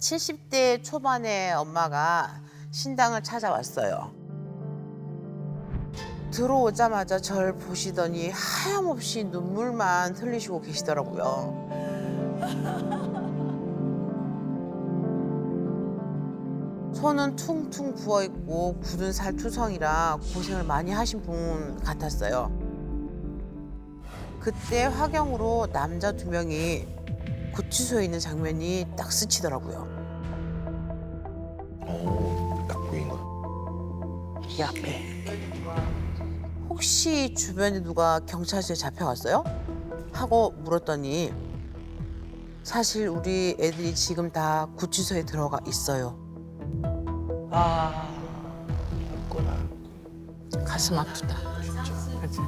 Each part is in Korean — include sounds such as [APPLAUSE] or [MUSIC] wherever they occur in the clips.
70대 초반의 엄마가 신당을 찾아왔어요. 들어오자마자 절 보시더니 하염없이 눈물만 흘리시고 계시더라고요. [LAUGHS] 손은 퉁퉁 부어 있고 굳은 살 투성이라 고생을 많이 하신 분 같았어요. 그때 화경으로 남자 두 명이 구치소에 있는 장면이 딱 스치더라고요. 오, 딱 보인 거야. 이 앞에. 혹시 주변에 누가 경찰서에 잡혀갔어요? 하고 물었더니 사실 우리 애들이 지금 다 구치소에 들어가 있어요. 아. 가슴 아프다. 그치.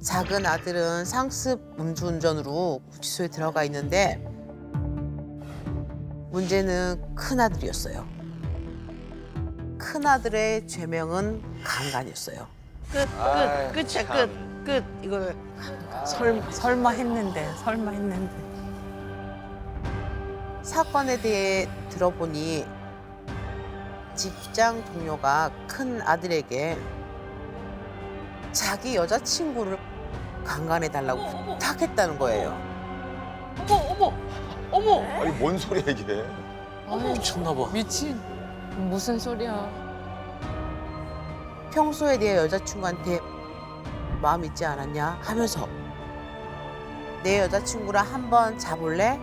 작은 아들은 상습 음주운전으로 구치소에 들어가 있는데 문제는 큰 아들이었어요. 큰 아들의 죄명은 강간이었어요. 끝, 끝, 끝이야, 끝, 끝. 이거는 설, 설마 했는데, 설마 했는데. 사건에 대해 들어보니 직장 동료가 큰 아들에게 자기 여자친구를 강간해 달라고 부탁했다는 거예요. 어머, 어머, 어머. 아니 뭔 소리야 이게? 미쳤나 봐. 미친. 무슨 소리야? 평소에 내 여자친구한테 마음 있지 않았냐 하면서 내 여자친구랑 한번 자볼래?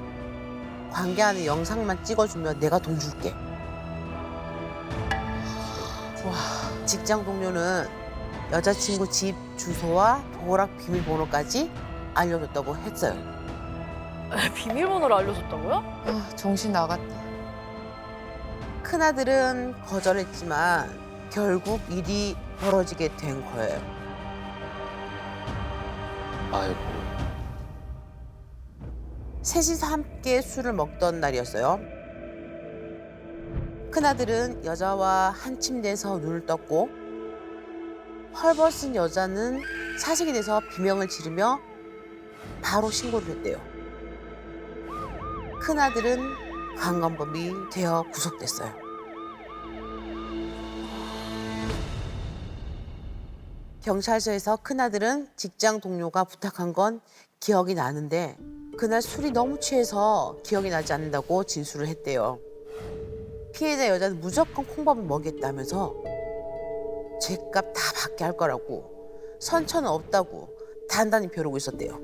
관계하는 영상만 찍어주면 내가 돈 줄게. 와, 직장 동료는 여자친구 집 주소와 도락 비밀번호까지 알려줬다고 했어요. 비밀번호를 알려줬다고요? 아, 정신 나갔다. 큰아들은 거절했지만 결국 일이 벌어지게 된 거예요. 아이고. 셋이서 함께 술을 먹던 날이었어요. 큰아들은 여자와 한 침대에서 눈을 떴고 헐벗은 여자는 사색이 돼서 비명을 지르며 바로 신고를 했대요. 큰아들은 강간범이 되어 구속됐어요. 경찰서에서 큰아들은 직장 동료가 부탁한 건 기억이 나는데 그날 술이 너무 취해서 기억이 나지 않는다고 진술을 했대요. 피해자 여자는 무조건 콩밥을 먹였다면서 죄값 다 받게 할 거라고 선처는 없다고 단단히 벼르고 있었대요.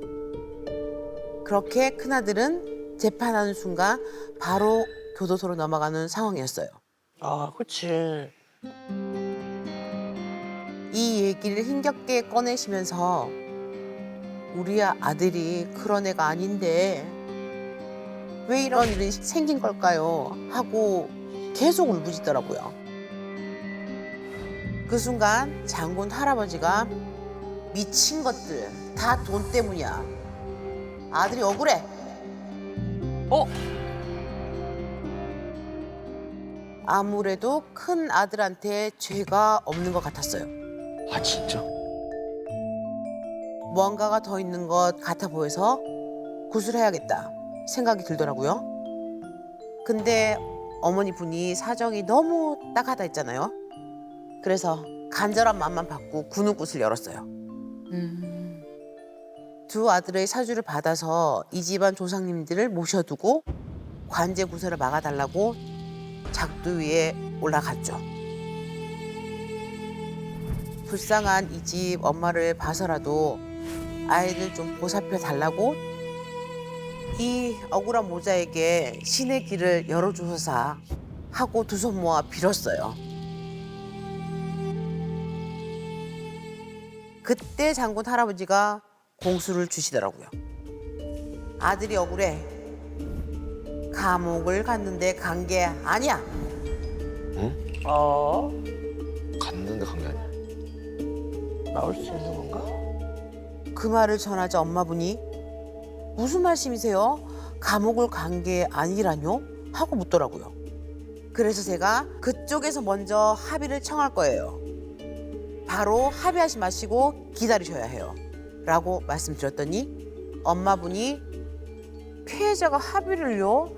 그렇게 큰아들은 재판하는 순간 바로 교도소로 넘어가는 상황이었어요. 아, 그치. 이 얘기를 힘겹게 꺼내시면서 우리 아들이 그런 애가 아닌데 왜 이런 일이 생긴 걸까요? 하고 계속 울부짖더라고요. 그 순간 장군 할아버지가 미친 것들 다 돈 때문이야. 아들이 억울해. 어? 아무래도 큰 아들한테 죄가 없는 것 같았어요. 아 진짜? 뭔가가 더 있는 것 같아 보여서 구술해야겠다 생각이 들더라고요. 근데 어머니 분이 사정이 너무 딱하다 했잖아요. 그래서 간절한 마음만 받고 구는굿을 열었어요. 음. 두 아들의 사주를 받아서 이 집안 조상님들을 모셔두고 관제 구설을 막아달라고 작두 위에 올라갔죠. 불쌍한 이 집 엄마를 봐서라도 아이들 좀 보살펴 달라고 이 억울한 모자에게 신의 길을 열어주소서 하고 두 손 모아 빌었어요. 그때 장군 할아버지가 공수를 주시더라고요. 아들이 억울해. 감옥을 갔는데 간 게 아니야. 어, 갔는데 간 게 아니야. 나올 수 있는 건가? 그 말을 전하자 엄마분이 무슨 말씀이세요? 감옥을 간 게 아니라뇨? 하고 묻더라고요. 그래서 제가 그쪽에서 먼저 합의를 청할 거예요. 바로 합의하지 마시고 기다리셔야 해요. 라고 말씀드렸더니 엄마분이 피해자가 합의를요?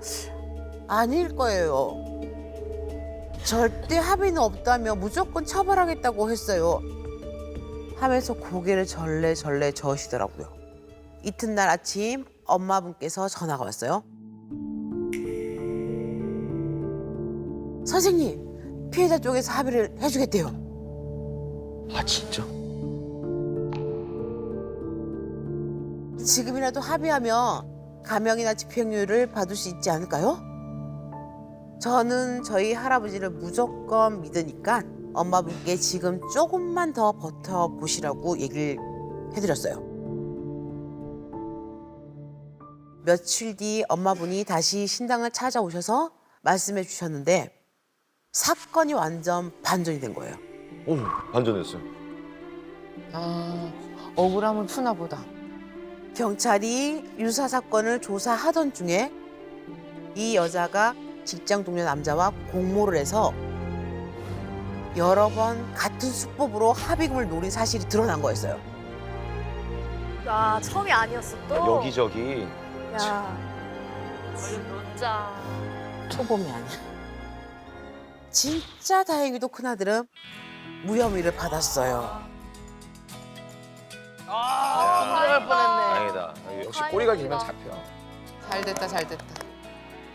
아닐 거예요. 절대 합의는 없다며 무조건 처벌하겠다고 했어요. 하면서 고개를 절레절레 저으시더라고요. 이튿날 아침 엄마분께서 전화가 왔어요. 선생님, 피해자 쪽에서 합의를 해주겠대요. 아 진짜? 지금이라도 합의하면 감형이나 집행유예를 받을 수 있지 않을까요? 저는 저희 할아버지를 무조건 믿으니까 엄마분께 지금 조금만 더 버텨보시라고 얘기를 해드렸어요. 며칠 뒤 엄마분이 다시 신당을 찾아오셔서 말씀해 주셨는데 사건이 완전 반전이 된 거예요. 오 반전했어요. 아 억울함을 푸나 보다. 경찰이 유사 사건을 조사하던 중에 이 여자가 직장 동료 남자와 공모를 해서 여러 번 같은 수법으로 합의금을 노린 사실이 드러난 거였어요. 아 처음이 아니었어 또. 여기저기 야. 진짜. 초범이 아니야. 진짜 다행히도 큰아들은 무혐의를 받았어요. 아, 뻔했네. 다행이다. 역시 꼬리가 길면. 잡혀. 잘 됐다 잘 됐다.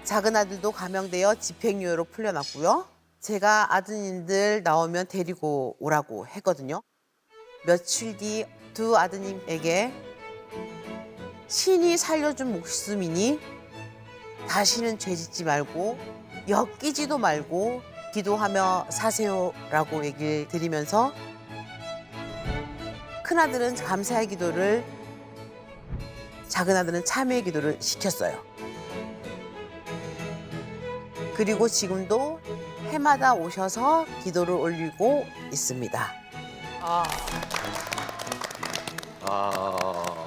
작은 아들도 감형되어 집행유예로 풀려났고요. 제가 아드님들 나오면 데리고 오라고 했거든요. 며칠 뒤 두 아드님에게 신이 살려준 목숨이니 다시는 죄짓지 말고 엮이지도 말고 기도하며 사세요라고 얘기를 드리면서 큰아들은 감사의 기도를 작은아들은 참회의 기도를 시켰어요. 그리고 지금도 해마다 오셔서 기도를 올리고 있습니다. 아. 아